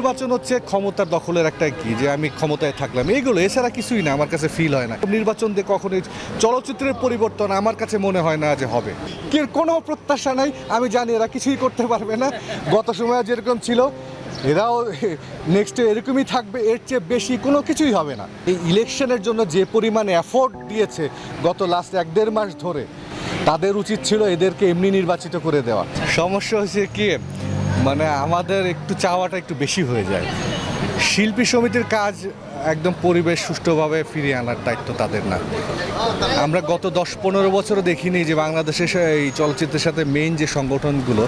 নির্বাচন হচ্ছে, ক্ষমতার দখলের একটা কি যে আমি ক্ষমতায় থাকলাম? এইগুলো এছাড়া কিছুই না, আমার কাছে ফিল হয় না। নির্বাচন দিয়ে কখনোই চলচ্চিত্রের পরিবর্তন আমার কাছে মনে হয় না যে হবে। কে কোনো প্রত্যাশা নাই, আমি জানি এরা কিছুই করতে পারবে না। গত সময় যেরকম ছিল, এরাও নেক্সট এরকমই থাকবে, এর চেয়ে বেশি কোনো কিছুই হবে না। এই ইলেকশনের জন্য যে পরিমাণ এফোর্ট দিয়েছে গত লাস্ট এক দেড় মাস ধরে, তাদের উচিত ছিল এদেরকে এমনি নির্বাচিত করে দেওয়া। সমস্যা হচ্ছে কি মানে আমাদের একটু চাওয়াটা একটু বেশি হয়ে যায়। শিল্পী সমিতির কাজ একদম পরিবেশ সুষ্ঠুভাবে ফিরিয়ে আনার দায়িত্ব তাদের না। আমরা গত দশ পনেরো বছরও দেখিনি যে বাংলাদেশের এই চলচ্চিত্রের সাথে মেইন যে সংগঠনগুলো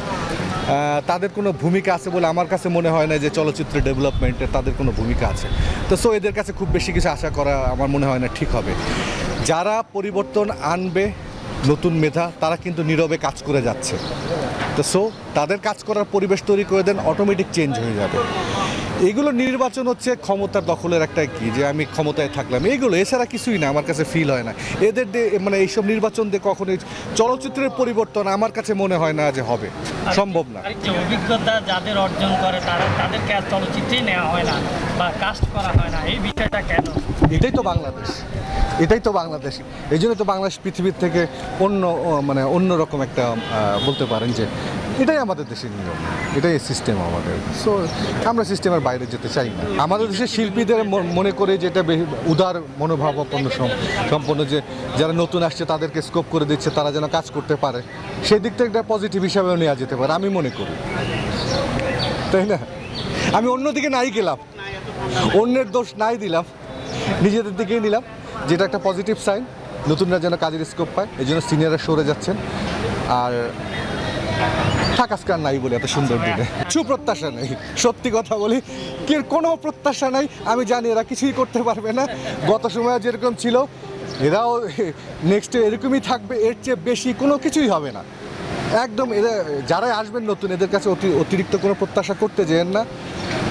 তাদের কোনো ভূমিকা আছে বলে আমার কাছে মনে হয় না যে চলচ্চিত্র ডেভেলপমেন্টে তাদের কোনো ভূমিকা আছে। তো সো এদের কাছে খুব বেশি কিছু আশা করা আমার মনে হয় না ঠিক হবে। যারা পরিবর্তন আনবে নতুন মেধা তারা কিন্তু নীরবে কাজ করে যাচ্ছে। তো সো তাদের কাজ করার পরিবেশ তৈরি করে দেন অটোমেটিক চেঞ্জ হয়ে যাবে। এগুলো নির্বাচন হচ্ছে ক্ষমতার দখলের একটা কি যে আমি ক্ষমতায় থাকলাম। এইগুলো এছাড়া কিছুই না আমার কাছে ফিল হয় না। এদের দিয়ে মানে এইসব নির্বাচন দিয়ে কখনোই চলচ্চিত্রের পরিবর্তন আমার কাছে মনে হয় না যে হবে। সম্ভব না। অভিজ্ঞতা যাদের অর্জন করে তারা তাদেরকে আর চলচ্চিত্রেই নেওয়া হয় না বা কাস্ট করা হয় না। এই বিষয়টা কেন? এটাই তো বাংলাদেশ। এটাই তো বাংলাদেশ। এই জন্য তো বাংলাদেশ পৃথিবীর থেকে অন্য মানে অন্যরকম একটা বলতে পারেন যে এটাই আমাদের দেশের নিয়ম। এটাই সিস্টেম আমাদের। সো আমরা সিস্টেমের বাইরে যেতে চাই না। আমাদের দেশের শিল্পীদের মনে করে যে এটা উদার সম- সম্পন্ন যে যারা নতুন আসছে তাদেরকে স্কোপ করে দিচ্ছে, তারা যেন কাজ করতে পারে। সেই দিক থেকে একটা পজিটিভ হিসাবেও নেওয়া যেতে পারে, আমি মনে করি। তাই না? আমি অন্যদিকে নাই গেলাম। অন্যের দোষ নাই দিলাম। নিজেদের দিকেই নিলাম। যেটা একটা পজিটিভ সাইন নতুনরা যেন কাজের স্কোপ পায়, এই জন্য সিনিয়ররা সরে যাচ্ছেন। আর থাক আজকে নাই বলে এত সুন্দর দিনে। কিছু প্রত্যাশা নেই। সত্যি কথা বলি, কি কোনো প্রত্যাশা নাই। আমি জানি এরা কিছুই করতে পারবে না। গত সময় যেরকম ছিল, এরাও নেক্সট এরকমই থাকবে, এর চেয়ে বেশি কোনো কিছুই হবে না। একদম এরা, যারাই আসবেন নতুন, এদের কাছে অতি- অতিরিক্ত কোনো প্রত্যাশা করতে যেন না।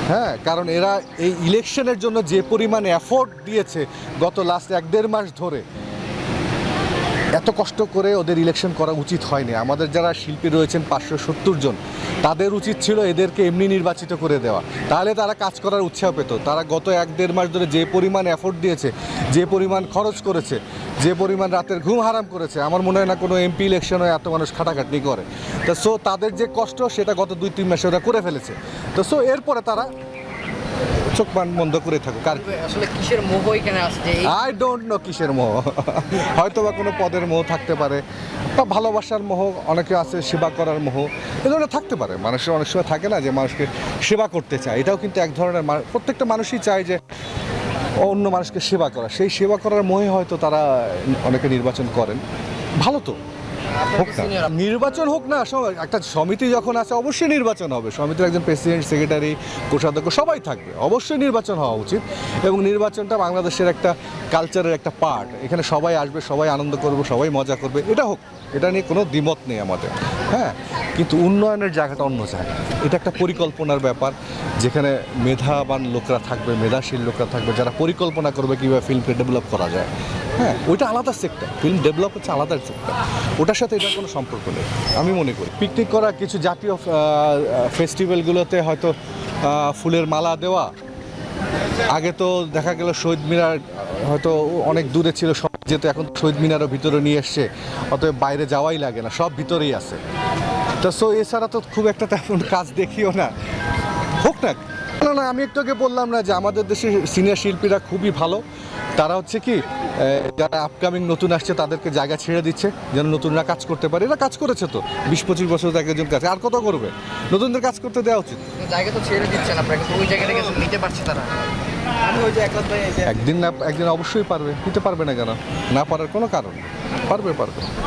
হ্যাঁ কারণ এরা এই ইলেকশনের জন্য যে পরিমাণ এফোর্ট দিয়েছে গত লাস্ট এক দেড় মাস ধরে এত কষ্ট করে ওদের ইলেকশন করা উচিত হয়নি। আমাদের যারা শিল্পী রয়েছেন পাঁচশো সত্তর জন, তাদের উচিত ছিল এদেরকে এমনি নির্বাচিত করে দেওয়া। তাহলে তারা কাজ করার উৎসাহ পেত। তারা গত এক দেড় মাস ধরে যে পরিমাণ এফোর্ট দিয়েছে, যে পরিমাণ খরচ করেছে, যে পরিমাণ রাতের ঘুম হারাম করেছে, আমার মনে হয় না কোনো এমপি ইলেকশনে এত মানুষ খাটাখাটনি করে। তো সো তাদের যে কষ্ট, সেটা গত দুই তিন মাসে ওরা করে ফেলেছে। তো সো এরপরে তারা চোখ পান বন্ধ করে থাকুক। আর আসলে কিসের মোহ এখানে আসছে আই ডোন্ট নো কিসের মোহ। হয়তো বা কোনো পদের মোহ থাকতে পারে বা ভালোবাসার মোহ অনেকে আছে সেবা করার মোহ এ ধরনের থাকতে পারে। মানুষের অনেক সময় থাকে না যে মানুষকে সেবা করতে চায়। এটাও কিন্তু এক ধরনের প্রত্যেকটা মানুষই চায় যে অন্য মানুষকে সেবা করা। সেই সেবা করার মোহে হয়তো তারা অনেকে নির্বাচন করেন। ভালো তো। হোক না। নির্বাচন হোক না একটা সমিতি যখন আছে অবশ্যই নির্বাচন হবে। সমিতির একজন প্রেসিডেন্ট সেক্রেটারি কোষাধ্যক্ষ সবাই থাকবে। অবশ্যই নির্বাচন হওয়া উচিত। এবং নির্বাচনটা বাংলাদেশের একটা কালচারের একটা পার্ট এখানে সবাই আসবে সবাই আনন্দ করবে সবাই মজা করবে। এটা হোক এটা নিয়ে কোনো দ্বিমত নেই আমাদের। হ্যাঁ কিন্তু উন্নয়নের জায়গাটা অন্য জায়গা। এটা একটা পরিকল্পনার ব্যাপার। যেখানে মেধাবান লোকরা থাকবে মেধাশীল লোকরা থাকবে যারা পরিকল্পনা করবে কীভাবে ফিল্মকে ডেভেলপ করা যায়। হ্যাঁ ওইটা আলাদা সেক্টর ফিল্ম ডেভেলপ হচ্ছে আলাদা সেক্টর ওটার সাথে এটার কোনো সম্পর্ক নেই, আমি মনে করি। পিকনিক করা কিছু জাতীয় ফেস্টিভ্যালগুলোতে হয়তো ফুলের মালা দেওয়া। আগে তো দেখা গেল শহীদ মিনার হয়তো অনেক দূরে ছিল, সব যেহেতু এখন শহীদ মিনারও ভিতরে নিয়ে এসছে, অতএব বাইরে যাওয়াই লাগে না, সব ভিতরেই আছে। তো সো এছাড়া তো খুব একটা তেমন কাজ দেখিও না। হোক না না না আমি একটু আগে বললাম না যে আমাদের দেশের সিনিয়র শিল্পীরা খুবই ভালো। তারা হচ্ছে কি যারা আপকামিং নতুন আসছে তাদেরকে জায়গা ছেড়ে দিচ্ছে যেন নতুনরা কাজ করতে পারে। এরা কাজ করেছে তো বিশ পঁচিশ বছর একজন কাজ। আর কত করবে? নতুনদের কাজ করতে দেওয়া উচিত। জায়গা তো ছেড়ে দিচ্ছেন আপনারা কিন্তু ওই জায়গাটা নিতে পারছে তারা। একদিন না একদিন অবশ্যই পারবে। নিতে পারবে না কেন? না পারার কোনো কারণ পারবে পারবে।